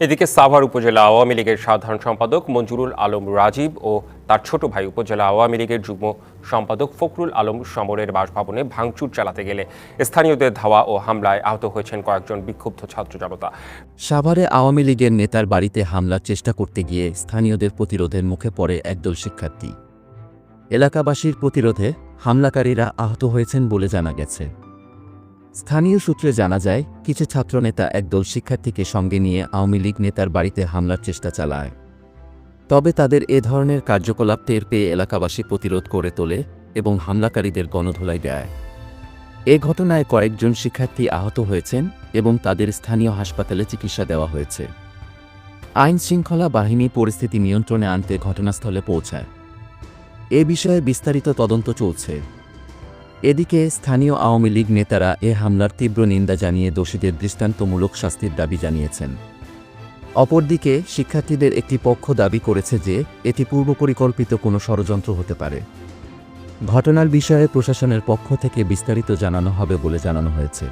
এদিকে সাভার উপজেলা আওয়ামী লীগের সাধারণ সম্পাদক মঞ্জুরুল আলম রাজীব ও তার ছোট ভাই উপজেলা আওয়ামী লীগের যুগ্ম সম্পাদক ফখরুল আলম সমরের বাসভবনে ভাঙচুর চালাতে গেলে স্থানীয়দের ধাওয়া ও হামলায় আহত হয়েছেন কয়েকজন বিক্ষুব্ধ ছাত্র জনতা। সাভারে আওয়ামী লীগের নেতার বাড়িতে হামলার চেষ্টা করতে গিয়ে স্থানীয়দের প্রতিরোধের মুখে পড়ে একদল শিক্ষার্থী। এলাকাবাসীর প্রতিরোধে হামলাকারীরা আহত হয়েছেন বলে জানা গেছে। স্থানীয় সূত্রে জানা যায় কিছু ছাত্রনেতা একদল শিক্ষার্থীকে সঙ্গে নিয়ে আওয়ামী লীগ নেতার বাড়িতে হামলার চেষ্টা চালায়। তবে তাদের এ ধরনের কার্যকলাপ টের পেয়ে এলাকাবাসী প্রতিরোধ করে তোলে এবং হামলাকারীদের গণধোলাই দেয়। এ ঘটনায় কয়েকজন শিক্ষার্থী আহত হয়েছেন এবং তাদের স্থানীয় হাসপাতালে চিকিৎসা দেওয়া হয়েছে। আইন শৃঙ্খলা বাহিনী পরিস্থিতি নিয়ন্ত্রণে আনতে ঘটনাস্থলে পৌঁছায়। এ বিষয়ে বিস্তারিত তদন্ত চলছে। এদিকে স্থানীয় আওয়ামী লীগ নেতারা এ হামলার তীব্র নিন্দা জানিয়ে দোষীদের দৃষ্টান্তমূলক শাস্তির দাবি জানিয়েছেন। অপরদিকে, শিক্ষার্থীদের একটি পক্ষ দাবি করেছে যে, এটি পূর্বপরিকল্পিত কোনো ষড়যন্ত্র হতে পারে। ঘটনার বিষয়ে প্রশাসনের পক্ষ থেকে বিস্তারিত জানানো হবে বলে জানানো হয়েছে।